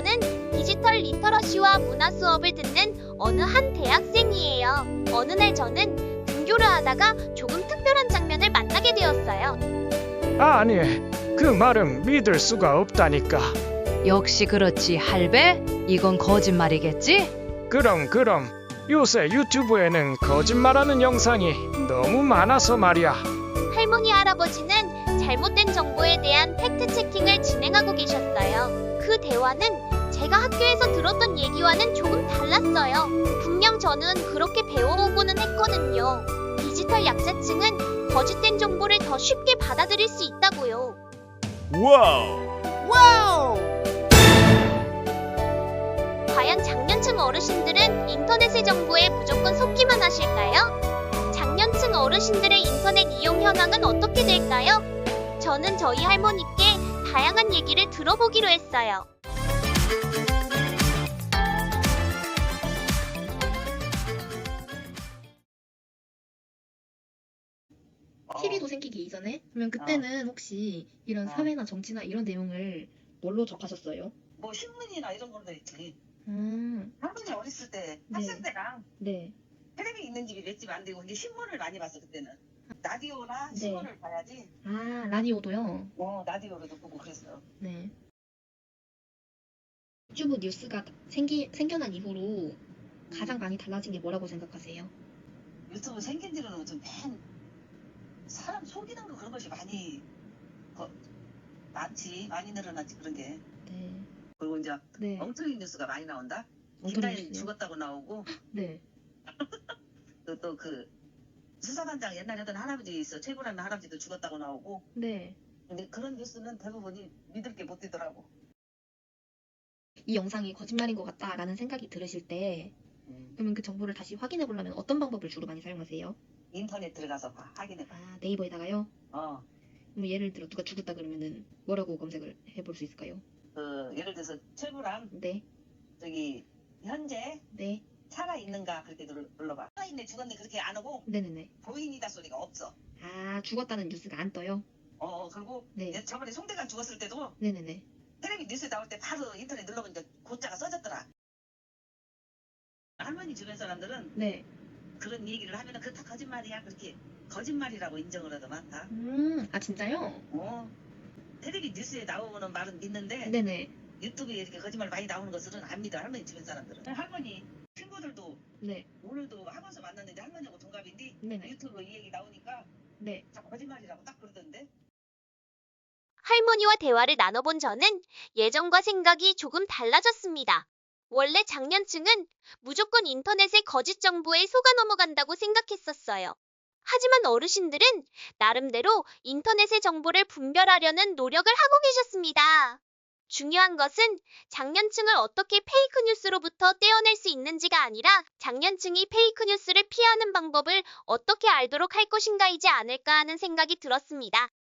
저는 디지털 리터러시와 문화 수업을 듣는 어느 한 대학생이에요. 어느 날 저는 등교를 하다가 조금 특별한 장면을 만나게 되었어요. 아니, 그 말은 믿을 수가 없다니까. 역시 그렇지 할배? 이건 거짓말이겠지? 그럼 그럼 요새 유튜브에는 거짓말하는 영상이 너무 많아서 말이야. 할머니 할아버지는 잘못된 정보에 대한 팩트 체킹을 진행하고 계셨어요. 그 대화는 제가 학교에서 들었던 얘기와는 조금 달랐어요. 분명 저는 그렇게 배워오고는 했거든요. 디지털 약자층은 거짓된 정보를 더 쉽게 받아들일 수 있다고요. 와우. 과연 장년층 어르신들은 인터넷의 정보에 무조건 속기만 하실까요? 장년층 어르신들의 인터넷 이용 현황은 어떻게 될까요? 저는 저희 할머니께 다양한 얘기를 들어보기로 했어요. TV도 생기기 이전에? 그러면 그때는 혹시 이런 어. 사회나 정치나 이런 내용을 뭘로 접하셨어요? 뭐 신문이나 이런 걸로 했지. 음, 할머니 어렸을 때 네. 학생 때랑 네. 텔레비 있는 집이 몇집안 되고 이제 신문을 많이 봤어 그때는. 라디오나 네. 신문을 봐야지. 아, 라디오도요? 뭐 라디오로도 보고 그랬어. 네. 유튜브 뉴스가 생기, 생겨난 이후로 가장 많이 달라진 게 뭐라고 생각하세요? 유튜브 생긴 뒤로는 좀맨 사람 속이는 거 그런 것이 많이 거- 많지 많이 늘어났지 그런 게. 네. 그리고 이제 네. 엉터리 뉴스가 많이 나온다. 김다인? 죽었다고 나오고 네. 또그 수사반장 옛날에 하던 할아버지 있어 최고라는 할아버지도 죽었다고 나오고 네. 근데 그런 뉴스는 대부분이 믿을 게 못 되더라고. 이 영상이 거짓말인 것 같다라는 생각이 들으실 때 그러면 그 정보를 다시 확인해 보려면 어떤 방법을 주로 많이 사용하세요? 인터넷 들어가서 봐, 확인해 봐. 아, 네이버에다가요? 어, 그럼 예를 들어 누가 죽었다 그러면은 뭐라고 검색을 해볼 수 있을까요? 그 예를 들어서 최부랑 네. 저기 현재 네. 살아 있는가 그렇게 눌러, 눌러봐. 살아 있네 죽었네 그렇게 안 하고 네네네. 보인이다 소리가 없어. 아, 죽었다는 뉴스가 안 떠요? 어, 어, 그리고 네. 예, 저번에 송대관 죽었을 때도 네네네. 텔레비 뉴스 나올 때 바로 인터넷 눌러보니까 고자가 써졌더라. 할머니 주변 사람들은 네. 그런 얘기를 하면은 그다 거짓말이야 그렇게 거짓말이라고 인정을 하더만 다. 음, 아, 진짜요? 어. 텔레비 뉴스에 나오는 말은 믿는데 네네. 유튜브에 이렇게 거짓말 많이 나오는 것들은 안 믿어 할머니 주변 사람들은 할머니 친구들도 네. 오늘도 학원에서 만났는데 할머니하고 동갑인데 네네. 유튜브 이 얘기 나오니까 네. 자 거짓말이라고 딱 그러던데 할머니와 대화를 나눠본 저는 예전과 생각이 조금 달라졌습니다. 원래 장년층은 무조건 인터넷의 거짓 정보에 속아 넘어간다고 생각했었어요. 하지만 어르신들은 나름대로 인터넷의 정보를 분별하려는 노력을 하고 계셨습니다. 중요한 것은 장년층을 어떻게 페이크 뉴스로부터 떼어낼 수 있는지가 아니라 장년층이 페이크 뉴스를 피하는 방법을 어떻게 알도록 할 것인가이지 않을까 하는 생각이 들었습니다.